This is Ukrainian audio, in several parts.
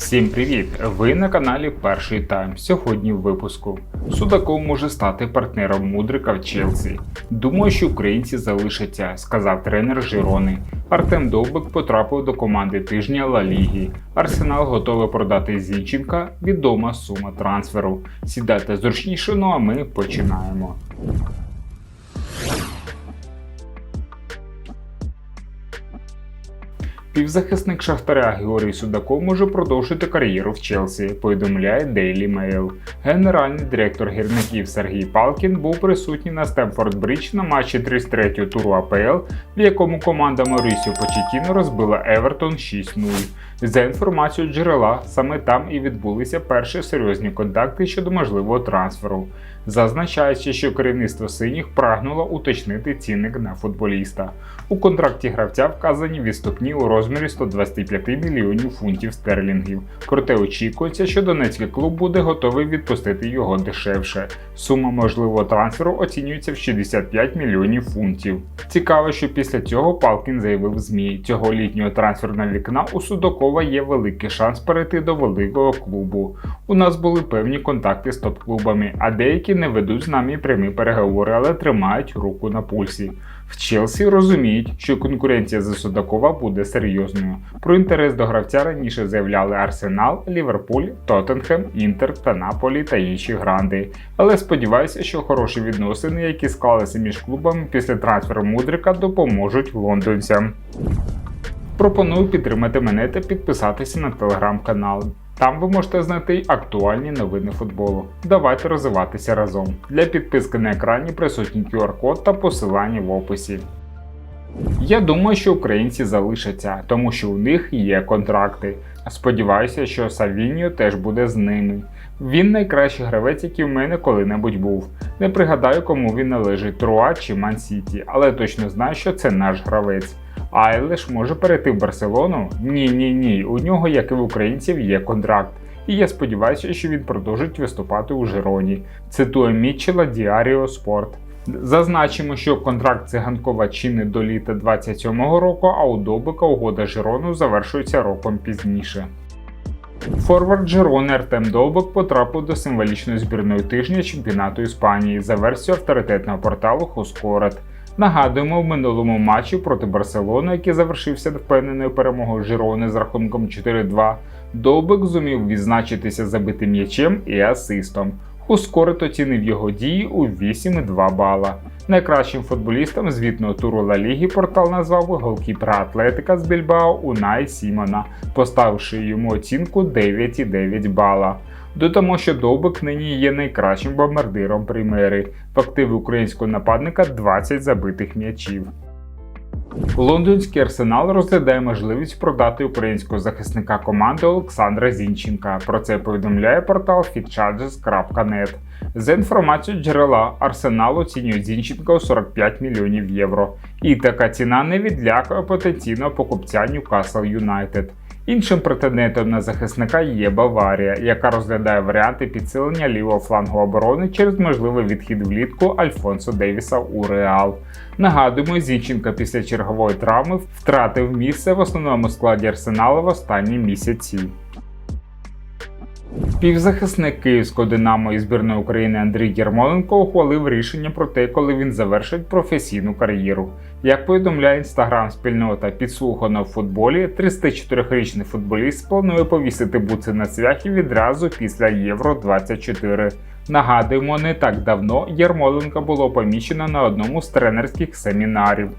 Всім привіт! Ви на каналі Перший Тайм. Сьогодні в випуску. Судаков може стати партнером Мудрика в Челсі. Думаю, що українці залишаться, сказав тренер Жирони. Артем Довбик потрапив до команди тижня Ла Ліги. Арсенал готовий продати Зінченка. Відома сума трансферу. Сідайте зручніше, ну а ми починаємо. Півзахисник Шахтаря Георгій Судаков може продовжити кар'єру в Челсі, повідомляє Daily Mail. Генеральний директор гірників Сергій Палкін був присутній на Стемфорд Бридж на матчі 33-го туру АПЛ, в якому команда Морісіо Почетіно розбила Евертон 6-0. За інформацією джерела, саме там і відбулися перші серйозні контакти щодо можливого трансферу. Зазначається, що керівництво синіх прагнуло уточнити цінник на футболіста. У контракті гравця вказані відступні у розмірі 125 мільйонів фунтів стерлінгів. Проте очікується, що донецький клуб буде готовий відпустити його дешевше. Сума можливого трансферу оцінюється в 65 мільйонів фунтів. Цікаво, що після цього Палкін заявив ЗМІ, цього літнього трансферного вікна у Судакова є великий шанс перейти до великого клубу. У нас були певні контакти з топ-клубами, а деякі не ведуть з нами прямі переговори, але тримають руку на пульсі. В Челсі розуміють, що конкуренція за Судакова буде серйозною. Про інтерес до гравця раніше заявляли Арсенал, Ліверпуль, Тоттенхем, Інтер та Наполі та інші гранди. Але сподіваюся, що хороші відносини, які склалися між клубами після трансферу Мудрика, допоможуть лондонцям. Пропоную підтримати мене та підписатися на телеграм-канал. Там ви можете знайти актуальні новини футболу. Давайте розвиватися разом. Для підписки на екрані присутній QR-код та посилання в описі. Я думаю, що українці залишаться, тому що у них є контракти. Сподіваюся, що Савіньо теж буде з ними. Він найкращий гравець, який в мене коли-небудь був. Не пригадаю, кому він належить Труа чи Ман-Сіті, але точно знаю, що це наш гравець. Айлеш може перейти в Барселону? Ні, ні, ні. У нього, як і в українців, є контракт. І я сподіваюся, що він продовжить виступати у Жироні. Цитує Мітчела Діаріо Спорт. Зазначимо, що контракт циганкова чинить до літа 27-го року, а у Добика угода Жирону завершується роком пізніше. Форвард Жирони Артем Довбик потрапив до символічної збірної тижня чемпіонату Іспанії за версією авторитетного порталу Хускорет. Нагадуємо, в минулому матчі проти Барселони, який завершився впевненою перемогою Жирони з рахунком 4-2, Довбик зумів відзначитися забитим м'ячем і асистом. Хускорет оцінив його дії у 8,2 бала. Найкращим футболістом звітного туру Ла Ліги портал назвав голкіпера Атлетика з Більбао Унай Сімона, поставивши йому оцінку 9,9 бала. Додамо, що Довбик нині є найкращим бомбардиром прем'єри. В активі українського нападника 20 забитих м'ячів. Лондонський арсенал розглядає можливість продати українського захисника команди Олександра Зінченка. Про це повідомляє портал fitcharges.net. За інформацією джерела, Арсенал оцінює Зінченка у 45 мільйонів євро. І така ціна не відлякує потенційного покупця Ньюкасл Юнайтед. Іншим претендентом на захисника є Баварія, яка розглядає варіанти підсилення лівого флангу оборони через можливий відхід влітку Альфонсо Девіса у Реал. Нагадуємо, Зінченка після чергової травми втратив місце в основному складі Арсеналу в останні місяці. Півзахисник Київського Динамо і збірної України Андрій Єрмоленко ухвалив рішення про те, коли він завершить професійну кар'єру. Як повідомляє інстаграм-спільнота підслухано в футболі, 34-річний футболіст планує повісити буци на цвяхі відразу після Євро 24. Нагадуємо, не так давно Єрмоленка було помічено на одному з тренерських семінарів.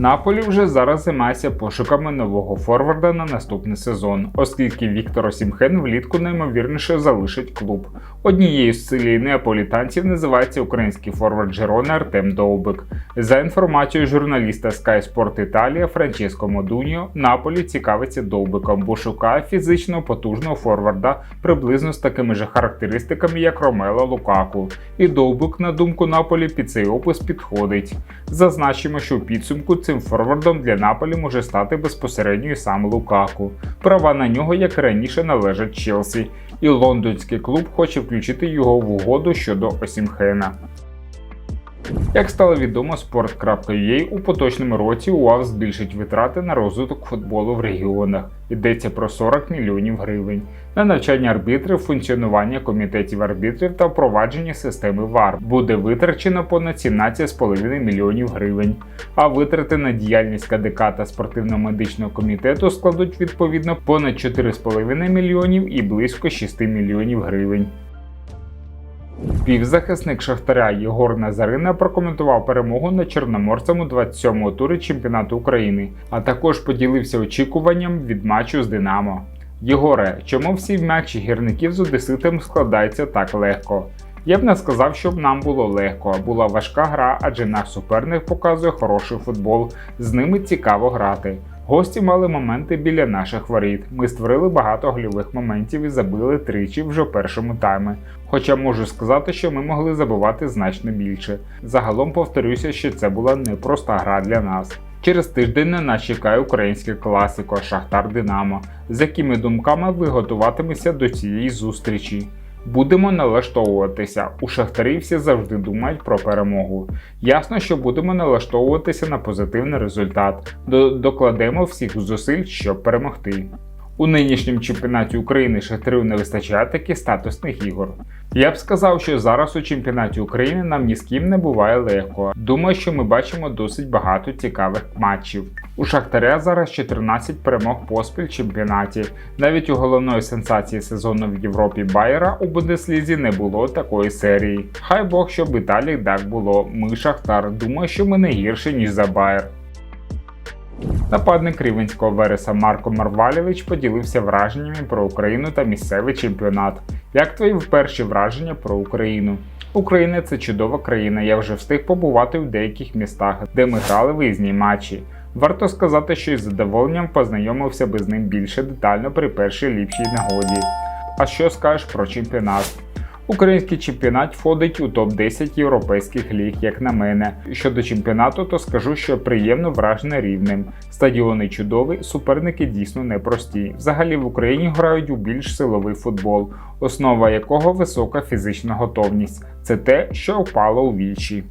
Наполі вже зараз займається пошуками нового форварда на наступний сезон, оскільки Віктор Осімхен влітку наймовірніше залишить клуб. Однією з цілей неаполітанців називається український форвард Жерони Артем Довбик. За інформацією журналіста Sky Sport Italia Франческо Модуньо, Наполі цікавиться Довбиком, бо шукає фізично потужного форварда приблизно з такими ж характеристиками, як Ромело Лукаку. І Довбик, на думку Наполі, під цей опис підходить. Зазначимо, що у підсумку цим форвардом для Наполі може стати безпосередньо і сам Лукаку. Права на нього, як раніше, належать Челсі, і лондонський клуб хоче включити його в угоду щодо Осімхена. Як стало відомо, sport.ua у поточному році УАВ збільшить витрати на розвиток футболу в регіонах. Йдеться про 40 мільйонів гривень на навчання арбітрів, функціонування комітетів арбітрів та впровадження системи ВАР буде витрачено понад 17,5 мільйонів гривень. А витрати на діяльність КДК та спортивно-медичного комітету складуть відповідно понад 4,5 мільйонів і близько 6 мільйонів гривень. Півзахисник Шахтаря Єгор Назарина прокоментував перемогу над Чорноморцем у 27-му турі чемпіонату України, а також поділився очікуванням від матчу з Динамо. Єгоре, чому всі матчі гірників з Одеситом складаються так легко? Я б не сказав, щоб нам було легко, а була важка гра, адже наш суперник показує хороший футбол, з ними цікаво грати. Гості мали моменти біля наших воріт. Ми створили багато гольових моментів і забили тричі вже в першому таймі. Хоча можу сказати, що ми могли забивати значно більше. Загалом повторюся, що це була непроста гра для нас. Через тиждень на нас чекає українське класико Шахтар Динамо. З якими думками ви готуватиметеся до цієї зустрічі? Будемо налаштовуватися. У шахтарі всі завжди думають про перемогу. Ясно, що будемо налаштовуватися на позитивний результат. Докладемо всіх зусиль, щоб перемогти. У нинішньому чемпіонаті України Шахтарю не вистачає таких статусних ігор. Я б сказав, що зараз у чемпіонаті України нам ні з ким не буває легко. Думаю, що ми бачимо досить багато цікавих матчів. У Шахтаря зараз 14 перемог поспіль в чемпіонаті. Навіть у головної сенсації сезону в Європі Байера у Бундеслізі не було такої серії. Хай Бог, щоб і далі так було. Ми Шахтар. Думаю, що ми не гірше, ніж за Байер. Нападник рівенського вереса Марко Марвалєвич поділився враженнями про Україну та місцевий чемпіонат. Як твої перші враження про Україну? Україна це чудова країна. Я вже встиг побувати в деяких містах, де ми грали виїзні матчі. Варто сказати, що із задоволенням познайомився би з ним більше детально при першій ліпшій нагоді. А що скажеш про чемпіонат? Український чемпіонат входить у топ-10 європейських ліг, як на мене. Щодо чемпіонату, то скажу, що приємно вражений рівнем. Стадіони чудові, суперники дійсно непрості. Взагалі в Україні грають у більш силовий футбол, основа якого висока фізична готовність. Це те, що впало у вічі.